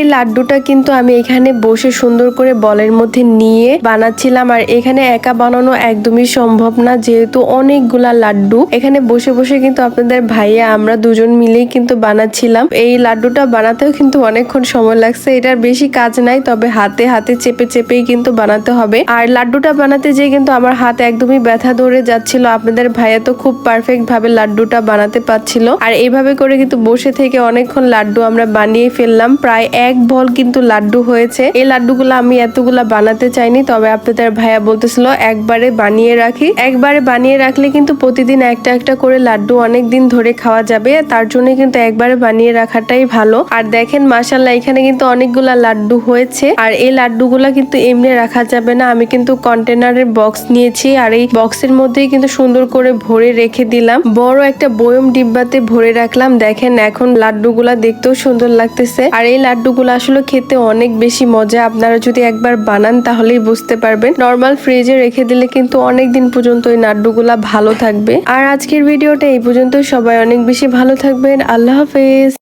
এই লাড্ডুটা কিন্তু আমি এখানে বসে সুন্দর করে বলের মধ্যে নিয়ে বানাচ্ছিলাম। আর এখানে একা বানানো একদমই সম্ভব না, যেহেতু অনেকগুলা লাড্ডু। এখানে বসে বসে কিন্তু আপনাদের ভাইয়া, আমরা দুজন মিলেই কিন্তু বানাচ্ছিলাম। এই লাড্ডুটা বানাতেও কিন্তু অনেকক্ষণ সময় লাগছে। এটার বেশি কাজ নাই, তবে হাতে হাতে চেপে চেপেই কিন্তু বানাতে হবে। আর লাড্ডুটা বানাতে যেয়ে কিন্তু আমার হাত একদমই ব্যথা ধরে যাচ্ছিল। আপনাদের ভাইয়া তো খুব পারফেক্ট ভাবে লাড্ডুটা বানাতে পারছিল। আর এইভাবে করে কিন্তু বসে থেকে অনেকক্ষণ লাড্ডু আমরা বানিয়ে ফেললাম। প্রায় এক বল কিন্তু লাড্ডু হয়েছে। এই লাড্ডুগুলো আমি এতগুলা বানাতে চাইনি, তবে আপনাদের ভাইয়া বলতেছিল, একবারে বানিয়ে রাখি। একবারে বানিয়ে রাখলে কিন্তু প্রতিদিন একটা একটা করে লাড্ডু অনেক দিন ধরে খাওয়া যাবে, তার জন্য কিন্তু একবারে বানিয়ে রাখাটাই ভালো। আর দেখেন মাসাল্লাহ এখানে কিন্তু অনেকগুলা লাড্ডু হয়েছে, আর এই লাড্ডুগুলা কিন্তু এমনি রাখা যাবে না। আমি কিন্তু কন্টেনারের বক্স নিয়েছি, আর এই বক্সের মধ্যেই কিন্তু সুন্দর করে ভরে রেখে দিলাম। বড় একটা বয়ম ডিব্বাতে ভরে রাখলাম। দেখেন, এখন লাড্ডুগুলা দেখতেও সুন্দর লাগতেছে। আর এই লাড্ডুগুলো আসলে খেতে অনেক বেশি মজা। আপনারা যদি একবার বানান তাহলেই বুঝতে পারবেন। নর্মাল ফ্রিজে রেখে দিলে কিন্তু অনেক দিন পর্যন্ত এই নাড্ডুগুলা ভালো থাকবে। আর আজকের ভিডিওটা এই পর্যন্ত সবাই অনেক বেশি ভালো থাকবেন। আল্লাহ হাফেজ।